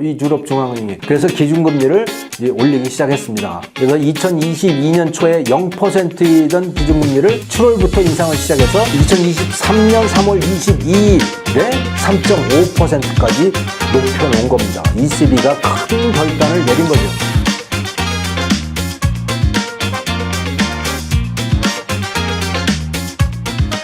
이 유럽 중앙은행이 그래서 기준금리를 이제 올리기 시작했습니다. 그래서 2022년 초에 0%이던 기준금리를 7월부터 인상을 시작해서 2023년 3월 22일에 3.5%까지 높여놓은 겁니다. ECB가 큰 결단을 내린 거죠.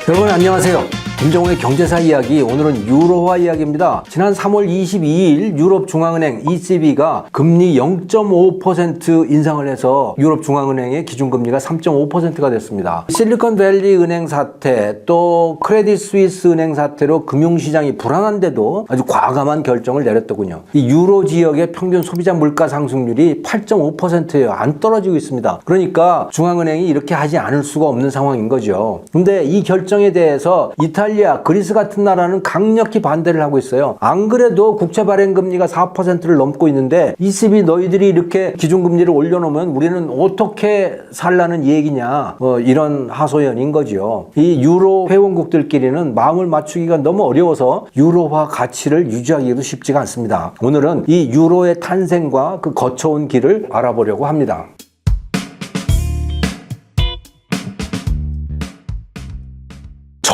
여러분 안녕하세요. 김정훈의 경제사 이야기 오늘은 유로화 이야기입니다. 지난 3월 22일 유럽 중앙은행 ECB가 금리 0.5% 인상을 해서 유럽 중앙은행의 기준금리가 3.5%가 됐습니다. 실리콘밸리 은행 사태 또 크레딧 스위스 은행 사태로 금융시장이 불안한데도 아주 과감한 결정을 내렸더군요. 이 유로 지역의 평균 소비자 물가 상승률이 8.5%예요. 안 떨어지고 있습니다. 그러니까 중앙은행이 이렇게 하지 않을 수가 없는 상황인 거죠. 근데 이 결정에 대해서 이탈 리아, 그리스 같은 나라는 강력히 반대를 하고 있어요. 안 그래도 국채 발행 금리가 4%를 넘고 있는데 ECB 너희들이 이렇게 기준금리를 올려놓으면 우리는 어떻게 살라는 얘기냐 뭐 이런 하소연인 거죠. 이 유로 회원국들끼리는 마음을 맞추기가 너무 어려워서 유로화 가치를 유지하기도 쉽지가 않습니다. 오늘은 이 유로의 탄생과 그 거쳐온 길을 알아보려고 합니다.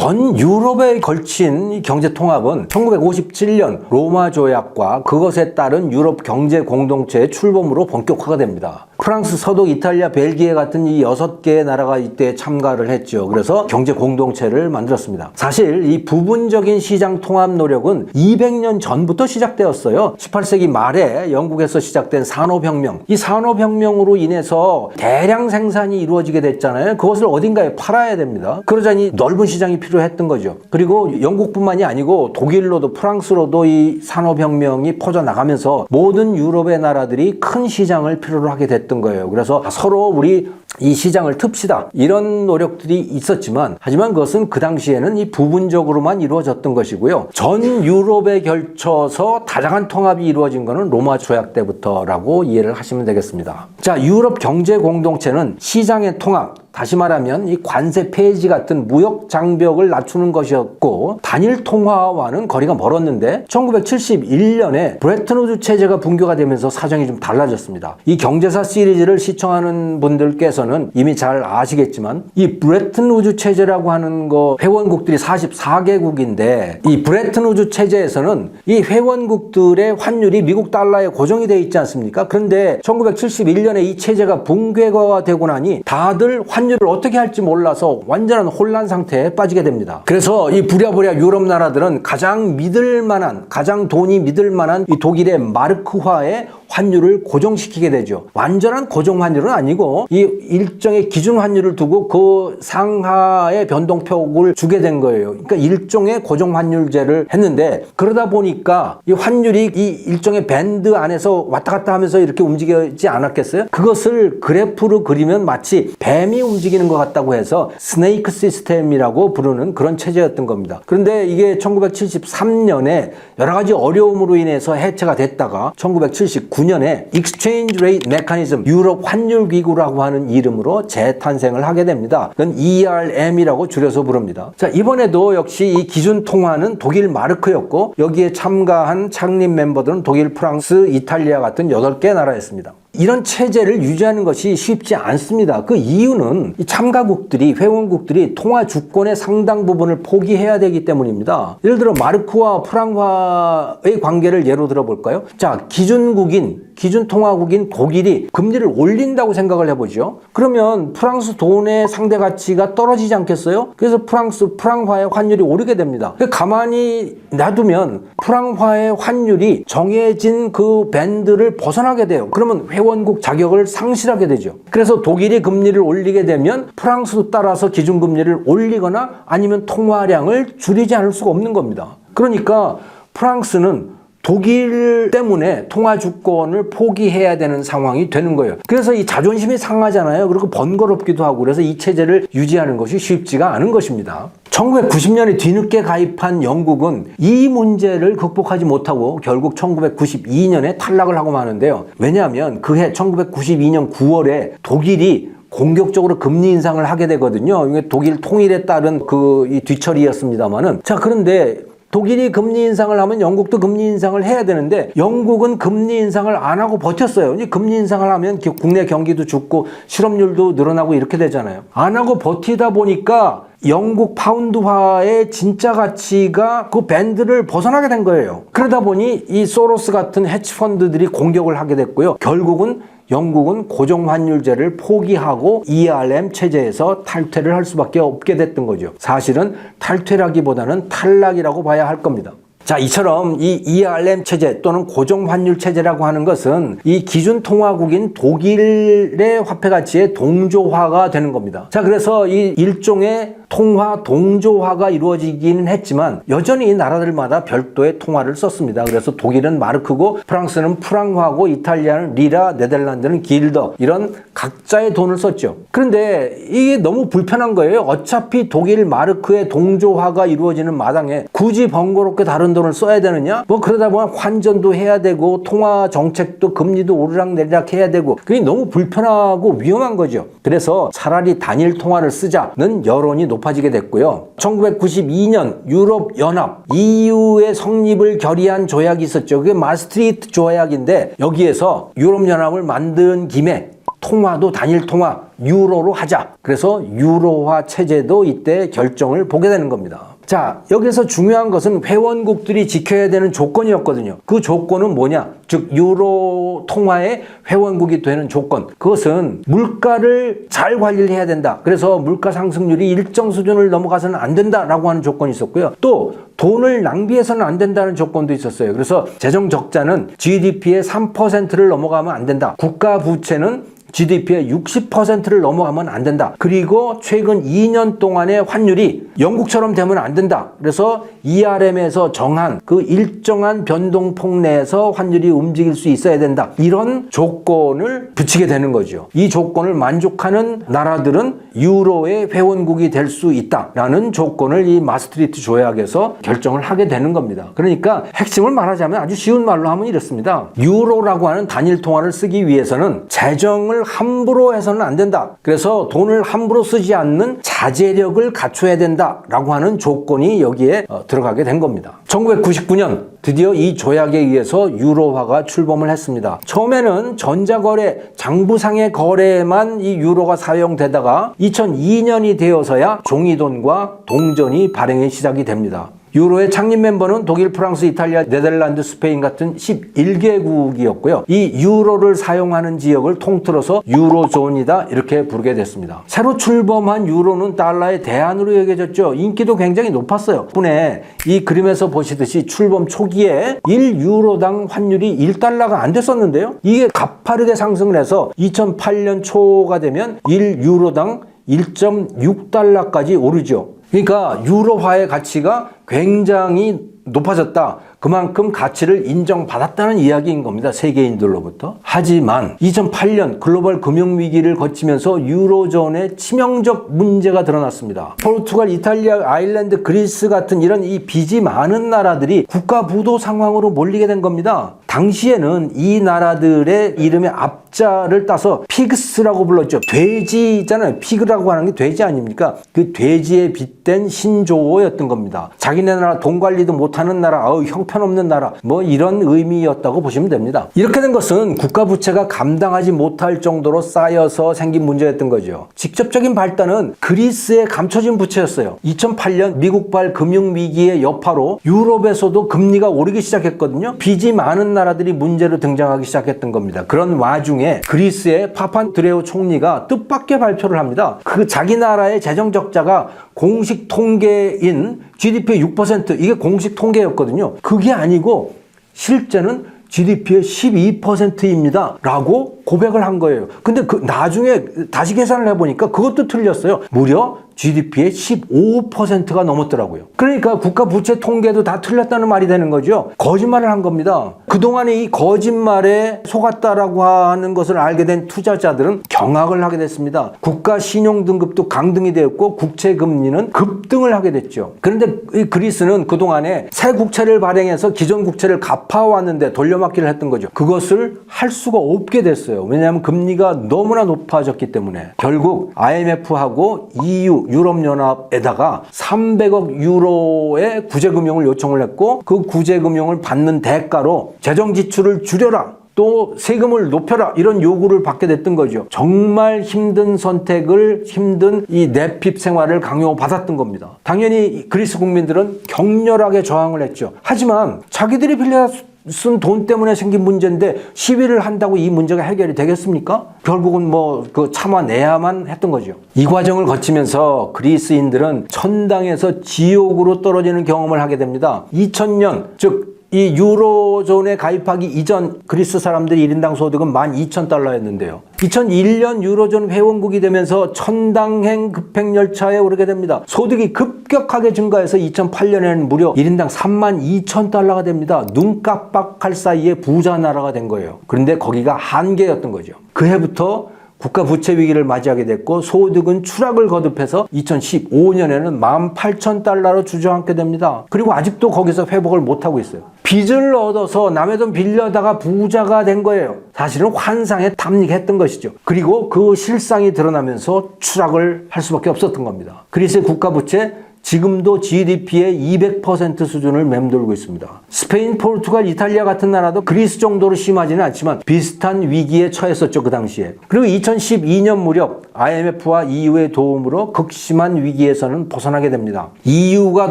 전 유럽에 걸친 이 경제 통합은 1957년 로마 조약과 그것에 따른 유럽 경제 공동체의 출범으로 본격화가 됩니다. 프랑스, 서독, 이탈리아, 벨기에 같은 이 여섯 개의 나라가 이때 참가를 했죠. 그래서 경제 공동체를 만들었습니다. 사실 이 부분적인 시장 통합 노력은 200년 전부터 시작되었어요. 18세기 말에 영국에서 시작된 산업혁명. 이 산업혁명으로 인해서 대량 생산이 이루어지게 됐잖아요. 그것을 어딘가에 팔아야 됩니다. 그러자니 넓은 시장이 필요했던 거죠. 그리고 영국뿐만이 아니고 독일로도 프랑스로도 이 산업혁명이 퍼져나가면서 모든 유럽의 나라들이 큰 시장을 필요로 하게 됐던 거예요. 그래서 서로 우리 이 시장을 틉시다. 이런 노력들이 있었지만 하지만 그것은 그 당시에는 이 부분적으로만 이루어졌던 것이고요. 전 유럽에 걸쳐서 다양한 통합이 이루어진 것은 로마 조약 때부터라고 이해를 하시면 되겠습니다. 자, 유럽 경제 공동체는 시장의 통합, 다시 말하면 이 관세 폐지 같은 무역 장벽을 낮추는 것이었고 단일 통화와는 거리가 멀었는데 1971년에 브레튼 우드 체제가 붕괴가 되면서 사정이 좀 달라졌습니다. 이 경제사 시리즈를 시청하는 분들께서 는 이미 잘 아시겠지만 이 브레튼우드 체제라고 하는 거 회원국들이 44개국인데 이 브레튼우드 체제에서는 이 회원국들의 환율이 미국 달러에 고정이 돼 있지 않습니까? 그런데 1971년에 이 체제가 붕괴가 되고 나니 다들 환율을 어떻게 할지 몰라서 완전한 혼란 상태에 빠지게 됩니다. 그래서 이 부랴부랴 유럽 나라들은 가장 믿을 만한, 가장 돈이 믿을 만한 이 독일의 마르크화의 환율을 고정시키게 되죠. 완전한 고정 환율은 아니고 이 일정의 기준 환율을 두고 그 상하의 변동폭을 주게 된 거예요. 그러니까 일종의 고정 환율제를 했는데 그러다 보니까 이 환율이 이 일종의 밴드 안에서 왔다 갔다 하면서 이렇게 움직이지 않았겠어요? 그것을 그래프로 그리면 마치 뱀이 움직이는 것 같다고 해서 스네이크 시스템이라고 부르는 그런 체제였던 겁니다. 그런데 이게 1973년에 여러 가지 어려움으로 인해서 해체가 됐다가 1979 년에 Exchange Rate Mechanism 유럽 환율 기구라고 하는 이름으로 재탄생을 하게 됩니다. 그건 ERM이라고 줄여서 부릅니다. 자, 이번에도 역시 이 기준 통화는 독일 마르크였고 여기에 참가한 창립 멤버들은 독일, 프랑스, 이탈리아 같은 8개 나라였습니다. 이런 체제를 유지하는 것이 쉽지 않습니다. 그 이유는 이 참가국들이 회원국들이 통화 주권의 상당 부분을 포기해야 되기 때문입니다. 예를 들어 마르크와 프랑화의 관계를 예로 들어 볼까요? 자, 기준국인 기준 통화국인 독일이 금리를 올린다고 생각을 해보죠. 그러면 프랑스 돈의 상대 가치가 떨어지지 않겠어요? 그래서 프랑스 프랑화의 환율이 오르게 됩니다. 가만히 놔두면 프랑화의 환율이 정해진 그 밴드를 벗어나게 돼요. 그러면 회 원국 자격을 상실하게 되죠. 그래서 독일이 금리를 올리게 되면 프랑스도 따라서 기준금리를 올리거나 아니면 통화량을 줄이지 않을 수가 없는 겁니다. 그러니까 프랑스는 독일 때문에 통화 주권을 포기해야 되는 상황이 되는 거예요. 그래서 이 자존심이 상하잖아요. 그리고 번거롭기도 하고 그래서 이 체제를 유지하는 것이 쉽지가 않은 것입니다. 1990년에 뒤늦게 가입한 영국은 이 문제를 극복하지 못하고 결국 1992년에 탈락을 하고 마는데요. 왜냐하면 그해 1992년 9월에 독일이 공격적으로 금리 인상을 하게 되거든요. 이게 독일 통일에 따른 그 이 뒤처리였습니다만은 자 그런데 독일이 금리 인상을 하면 영국도 금리 인상을 해야 되는데 영국은 금리 인상을 안 하고 버텼어요. 금리 인상을 하면 기- 국내 경기도 죽고 실업률도 늘어나고 이렇게 되잖아요. 안 하고 버티다 보니까 영국 파운드화의 진짜 가치가 그 밴드를 벗어나게 된 거예요. 그러다 보니 이 소로스 같은 헤지펀드들이 공격을 하게 됐고요. 결국은 영국은 고정 환율제를 포기하고 ERM 체제에서 탈퇴를 할 수밖에 없게 됐던 거죠. 사실은 탈퇴라기보다는 탈락이라고 봐야 할 겁니다. 자, 이처럼 이 ERM 체제 또는 고정 환율 체제라고 하는 것은 이 기준 통화국인 독일의 화폐 가치의 동조화가 되는 겁니다. 자, 그래서 이 일종의 통화 동조화가 이루어지기는 했지만 여전히 이 나라들마다 별도의 통화를 썼습니다. 그래서 독일은 마르크고 프랑스는 프랑화고 이탈리아는 리라, 네덜란드는 길더 이런 각자의 돈을 썼죠. 그런데 이게 너무 불편한 거예요. 어차피 독일 마르크의 동조화가 이루어지는 마당에 굳이 번거롭게 다른 돈을 써야 되느냐? 뭐 그러다 보면 환전도 해야 되고 통화 정책도 금리도 오르락내리락 해야 되고 그게 너무 불편하고 위험한 거죠. 그래서 차라리 단일 통화를 쓰자는 여론이 높아지게 됐고요. 1992년 유럽 연합 EU의 성립을 결의한 조약이 있었죠. 그게 마스트리트 조약인데 여기에서 유럽 연합을 만든 김에 통화도 단일 통화 유로로 하자. 그래서 유로화 체제도 이때 결정을 보게 되는 겁니다. 자, 여기서 중요한 것은 회원국들이 지켜야 되는 조건이었거든요. 그 조건은 뭐냐? 즉, 유로 통화의 회원국이 되는 조건. 그것은 물가를 잘 관리를 해야 된다. 그래서 물가 상승률이 일정 수준을 넘어가서는 안 된다라고 하는 조건이 있었고요. 또, 돈을 낭비해서는 안 된다는 조건도 있었어요. 그래서 재정 적자는 GDP의 3%를 넘어가면 안 된다. 국가 부채는 GDP의 60%를 넘어가면 안 된다. 그리고 최근 2년 동안의 환율이 영국처럼 되면 안 된다. 그래서 ERM에서 정한 그 일정한 변동폭 내에서 환율이 움직일 수 있어야 된다. 이런 조건을 붙이게 되는 거죠. 이 조건을 만족하는 나라들은 유로의 회원국이 될 수 있다라는 조건을 이 마스트리트 조약에서 결정을 하게 되는 겁니다. 그러니까 핵심을 말하자면 아주 쉬운 말로 하면 이렇습니다. 유로라고 하는 단일 통화를 쓰기 위해서는 재정을 함부로 해서는 안 된다. 그래서 돈을 함부로 쓰지 않는 자제력을 갖춰야 된다라고 하는 조건이 여기에 어, 들어가게 된 겁니다. 1999년 드디어 이 조약에 의해서 유로화가 출범을 했습니다. 처음에는 전자거래, 장부상의 거래에만 이 유로가 사용되다가 2002년이 되어서야 종이돈과 동전이 발행이 시작이 됩니다. 유로의 창립 멤버는 독일, 프랑스, 이탈리아, 네덜란드, 스페인 같은 11개국이었고요. 이 유로를 사용하는 지역을 통틀어서 유로존이다 이렇게 부르게 됐습니다. 새로 출범한 유로는 달러의 대안으로 여겨졌죠. 인기도 굉장히 높았어요. 분에 이 그림에서 보시듯이 출범 초기에 1유로당 환율이 1달러가 안 됐었는데요. 이게 가파르게 상승을 해서 2008년 초가 되면 1유로당 1.6달러까지 오르죠. 그러니까 유로화의 가치가 굉장히 높아졌다. 그만큼 가치를 인정받았다는 이야기인 겁니다. 세계인들로부터. 하지만 2008년 글로벌 금융위기를 거치면서 유로존에 치명적 문제가 드러났습니다. 포르투갈, 이탈리아, 아일랜드, 그리스 같은 이런 이 빚이 많은 나라들이 국가 부도 상황으로 몰리게 된 겁니다. 당시에는 이 나라들의 이름의 앞자를 따서 피그스라고 불렀죠. 돼지잖아요. 피그라고 하는 게 돼지 아닙니까? 그 돼지에 빗댄 신조어였던 겁니다. 자기네 나라 돈 관리도 못하 는 나라, 어우, 형편없는 나라, 뭐 이런 의미였다고 보시면 됩니다. 이렇게 된 것은 국가 부채가 감당하지 못할 정도로 쌓여서 생긴 문제였던 거죠. 직접적인 발단은 그리스의 감춰진 부채였어요. 2008년 미국발 금융 위기의 여파로 유럽에서도 금리가 오르기 시작했거든요. 빚이 많은 나라들이 문제로 등장하기 시작했던 겁니다. 그런 와중에 그리스의 파판드레오 총리가 뜻밖의 발표를 합니다. 그 자기 나라의 재정 적자가 공식 통계인 GDP의 6% 이게 공식 통계였거든요. 그게 아니고 실제는 GDP의 12%입니다. 라고 고백을 한 거예요. 근데 그 나중에 다시 계산을 해보니까 그것도 틀렸어요. 무려 GDP의 15%가 넘었더라고요. 그러니까 국가 부채 통계도 다 틀렸다는 말이 되는 거죠. 거짓말을 한 겁니다. 그동안에 이 거짓말에 속았다라고 하는 것을 알게 된 투자자들은 경악을 하게 됐습니다. 국가 신용 등급도 강등이 되었고 국채 금리는 급등을 하게 됐죠. 그런데 이 그리스는 그동안에 새 국채를 발행해서 기존 국채를 갚아왔는데 돌려막기를 했던 거죠. 그것을 할 수가 없게 됐어요. 왜냐하면 금리가 너무나 높아졌기 때문에 결국 IMF하고 EU 유럽연합에다가 300억 유로의 구제금융을 요청을 했고 그 구제금융을 받는 대가로 재정 지출을 줄여라. 또 세금을 높여라 이런 요구를 받게 됐던 거죠. 정말 힘든 선택을 힘든 이 내핍 생활을 강요받았던 겁니다. 당연히 그리스 국민들은 격렬하게 저항을 했죠. 하지만 자기들이 빌려 쓴 돈 때문에 생긴 문제인데 시위를 한다고 이 문제가 해결이 되겠습니까? 결국은 뭐 그 참아내야만 했던 거죠. 이 과정을 거치면서 그리스인들은 천당에서 지옥으로 떨어지는 경험을 하게 됩니다. 2000년 즉 이 유로존에 가입하기 이전 그리스 사람들의 1인당 소득은 12,000달러였는데요. 2001년 유로존 회원국이 되면서 천당행 급행열차에 오르게 됩니다. 소득이 급격하게 증가해서 2008년에는 무려 1인당 32,000달러가 됩니다. 눈 깜빡할 사이에 부자 나라가 된 거예요. 그런데 거기가 한계였던 거죠. 그 해부터 국가 부채 위기를 맞이하게 됐고 소득은 추락을 거듭해서 2015년에는 18,000달러로 주저앉게 됩니다. 그리고 아직도 거기서 회복을 못하고 있어요. 빚을 얻어서 남의 돈 빌려다가 부자가 된 거예요. 사실은 환상에 탐닉했던 것이죠. 그리고 그 실상이 드러나면서 추락을 할 수밖에 없었던 겁니다. 그리스의 국가 부채 지금도 GDP의 200% 수준을 맴돌고 있습니다. 스페인, 포르투갈, 이탈리아 같은 나라도 그리스 정도로 심하지는 않지만 비슷한 위기에 처했었죠, 그 당시에. 그리고 2012년 무렵 IMF와 EU의 도움으로 극심한 위기에서는 벗어나게 됩니다. EU가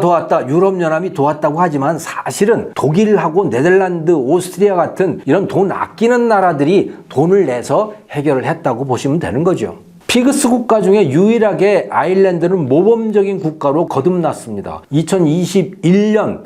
도왔다, 유럽연합이 도왔다고 하지만 사실은 독일하고 네덜란드, 오스트리아 같은 이런 돈 아끼는 나라들이 돈을 내서 해결을 했다고 보시면 되는 거죠. 피그스 국가 중에 유일하게 아일랜드는 모범적인 국가로 거듭났습니다. 2021년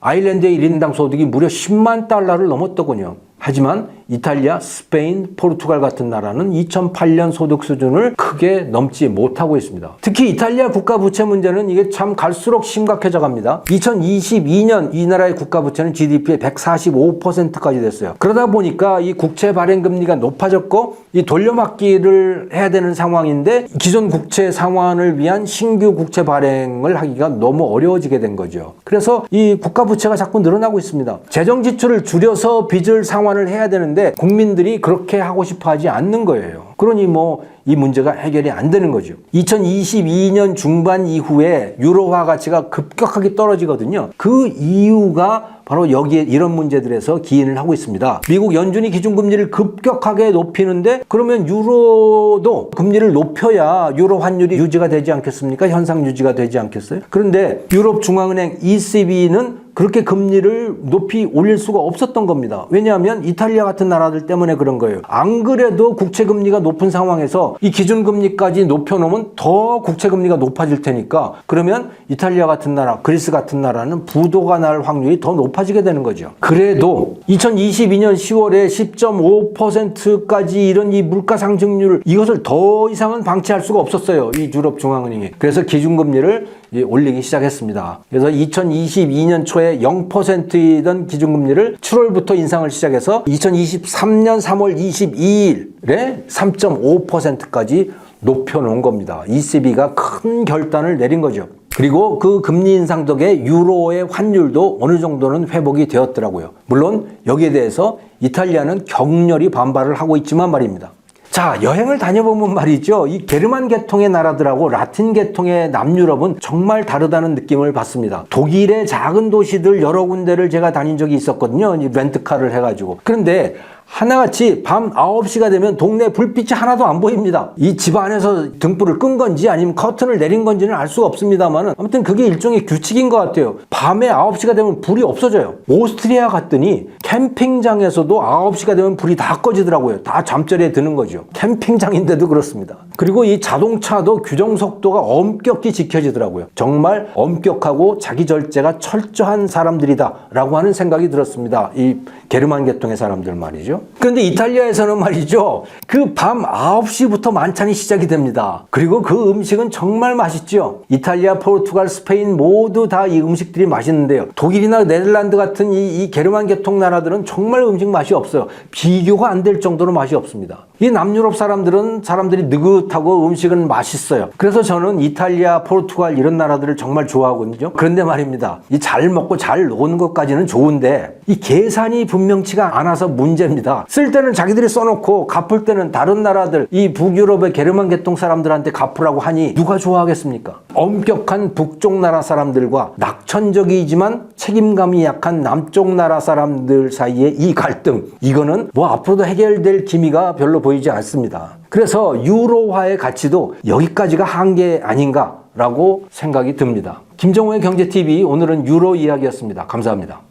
아일랜드의 1인당 소득이 무려 10만 달러를 넘었더군요. 하지만 이탈리아, 스페인, 포르투갈 같은 나라는 2008년 소득 수준을 크게 넘지 못하고 있습니다. 특히 이탈리아 국가 부채 문제는 이게 참 갈수록 심각해져 갑니다. 2022년 이 나라의 국가 부채는 GDP의 145%까지 됐어요. 그러다 보니까 이 국채 발행 금리가 높아졌고 이 돌려막기를 해야 되는 상황인데 기존 국채 상환을 위한 신규 국채 발행을 하기가 너무 어려워지게 된 거죠. 그래서 이 국가 부채가 자꾸 늘어나고 있습니다. 재정 지출을 줄여서 빚을 상환을 해야 되는데 국민들이 그렇게 하고 싶어 하지 않는 거예요. 그러니 뭐 이 문제가 해결이 안 되는 거죠. 2022년 중반 이후에 유로화 가치가 급격하게 떨어지거든요. 그 이유가 바로 여기에 이런 문제들에서 기인을 하고 있습니다. 미국 연준이 기준금리를 급격하게 높이는데 그러면 유로도 금리를 높여야 유로 환율이 유지가 되지 않겠습니까? 현상 유지가 되지 않겠어요? 그런데 유럽 중앙은행 ECB는 그렇게 금리를 높이 올릴 수가 없었던 겁니다. 왜냐하면 이탈리아 같은 나라들 때문에 그런 거예요. 안 그래도 국채 금리가 높은 상황에서 이 기준 금리까지 높여놓으면 더 국채 금리가 높아질 테니까 그러면 이탈리아 같은 나라, 그리스 같은 나라는 부도가 날 확률이 더 높아지게 되는 거죠. 그래도 2022년 10월에 10.5%까지 이런 이 물가 상승률 이것을 더 이상은 방치할 수가 없었어요. 이 유럽 중앙은행이. 그래서 기준 금리를 이제 올리기 시작했습니다. 그래서 2022년 초에 0%이던 기준금리를 7월부터 인상을 시작해서 2023년 3월 22일에 3.5%까지 높여놓은 겁니다. ECB가 큰 결단을 내린 거죠. 그리고 그 금리 인상 덕에 유로의 환율도 어느 정도는 회복이 되었더라고요. 물론 여기에 대해서 이탈리아는 격렬히 반발을 하고 있지만 말입니다. 자, 여행을 다녀보면 말이죠. 이 게르만 계통의 나라들하고 라틴 계통의 남유럽은 정말 다르다는 느낌을 받습니다. 독일의 작은 도시들 여러 군데를 제가 다닌 적이 있었거든요. 이 렌트카를 해가지고. 그런데 하나같이 밤 9시가 되면 동네 불빛이 하나도 안 보입니다. 이 집 안에서 등불을 끈 건지 아니면 커튼을 내린 건지는 알 수가 없습니다만 아무튼 그게 일종의 규칙인 것 같아요. 밤에 9시가 되면 불이 없어져요. 오스트리아 갔더니 캠핑장에서도 9시가 되면 불이 다 꺼지더라고요. 다 잠자리에 드는 거죠. 캠핑장인데도 그렇습니다. 그리고 이 자동차도 규정 속도가 엄격히 지켜지더라고요. 정말 엄격하고 자기 절제가 철저한 사람들이다라고 하는 생각이 들었습니다. 이 게르만 계통의 사람들 말이죠. 그런데 이탈리아에서는 말이죠. 그 밤 9시부터 만찬이 시작이 됩니다. 그리고 그 음식은 정말 맛있죠. 이탈리아, 포르투갈, 스페인 모두 다 이 음식들이 맛있는데요. 독일이나 네덜란드 같은 이, 이 게르만 계통 나라들은 정말 음식 맛이 없어요. 비교가 안 될 정도로 맛이 없습니다. 이 남유럽 사람들은 사람들이 느긋하고 음식은 맛있어요. 그래서 저는 이탈리아, 포르투갈 이런 나라들을 정말 좋아하거든요. 그런데 말입니다. 이 잘 먹고 잘 노는 것까지는 좋은데 이 계산이 분명치가 않아서 문제입니다. 겁니다. 쓸 때는 자기들이 써놓고 갚을 때는 다른 나라들 이 북유럽의 게르만 계통 사람들한테 갚으라고 하니 누가 좋아하겠습니까? 엄격한 북쪽 나라 사람들과 낙천적이지만 책임감이 약한 남쪽 나라 사람들 사이의 이 갈등 이거는 뭐 앞으로도 해결될 기미가 별로 보이지 않습니다. 그래서 유로화의 가치도 여기까지가 한계 아닌가라고 생각이 듭니다. 김정호의 경제TV 오늘은 유로 이야기였습니다. 감사합니다.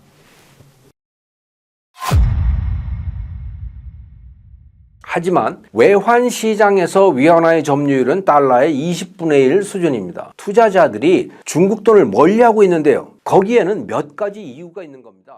하지만 외환 시장에서 위안화의 점유율은 달러의 20분의 1 수준입니다. 투자자들이 중국 돈을 멀리하고 있는데요. 거기에는 몇 가지 이유가 있는 겁니다.